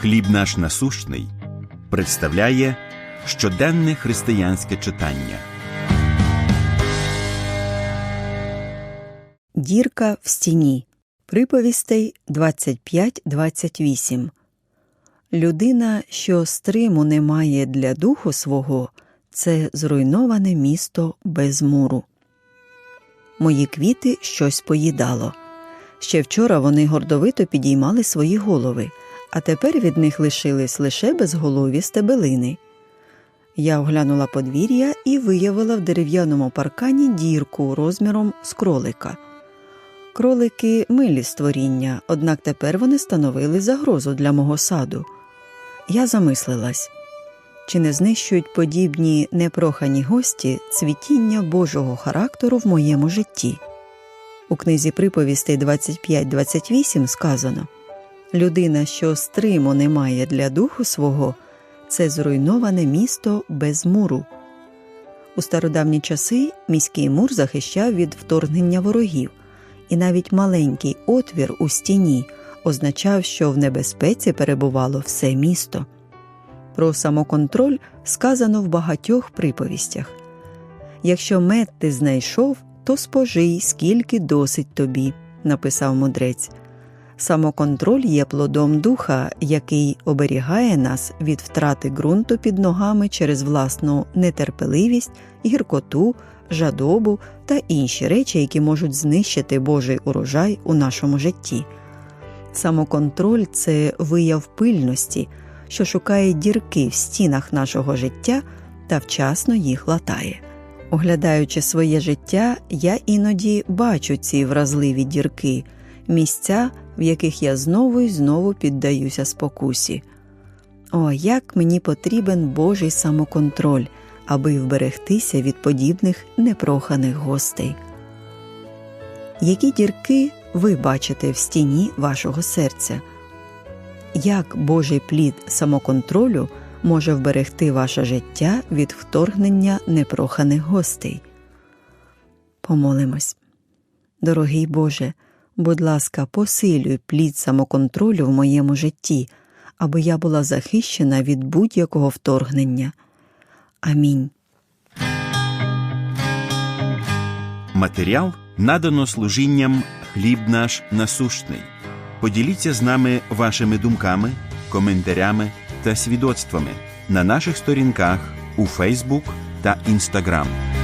Хліб наш насущний представляє щоденне християнське читання. Дірка в стіні. Приповістей 25-28. Людина, що стриму не має для духу свого, це зруйноване місто без муру. Мої квіти щось поїдало. Ще вчора вони гордовито підіймали свої голови, а тепер від них лишились лише безголові стебелини. Я оглянула подвір'я і виявила в дерев'яному паркані дірку розміром з кролика. Кролики милі створіння, однак тепер вони становили загрозу для мого саду. Я замислилась, чи не знищують подібні непрохані гості цвітіння Божого характеру в моєму житті. У книзі приповістей 25-28 сказано людина, що стриму не має для духу свого, це зруйноване місто без муру. У стародавні часи міський мур захищав від вторгнення ворогів, і навіть маленький отвір у стіні означав, що в небезпеці перебувало все місто. Про самоконтроль сказано в багатьох приповістях Якщо мед ти знайшов, то спожий, скільки досить тобі, написав мудрець. Самоконтроль є плодом духа, який оберігає нас від втрати ґрунту під ногами через власну нетерпеливість, гіркоту, жадобу та інші речі, які можуть знищити Божий урожай у нашому житті. Самоконтроль це вияв пильності, що шукає дірки в стінах нашого життя та вчасно їх латає. Оглядаючи своє життя, я іноді бачу ці вразливі дірки, місця, в яких я знову і знову піддаюся спокусі. О, як мені потрібен Божий самоконтроль, аби вберегтися від подібних непроханих гостей. Які дірки ви бачите в стіні вашого серця? Як Божий плід самоконтролю може вберегти ваше життя від вторгнення непроханих гостей? Помолимось. Дорогий Боже, будь ласка, посилюй плід самоконтролю в моєму житті, аби я була захищена від будь-якого вторгнення. Амінь. Матеріал надано служінням хліб наш насущний. Поділіться з нами вашими думками, коментарями та свідоцтвами на наших сторінках у Фейсбук та Інстаграм.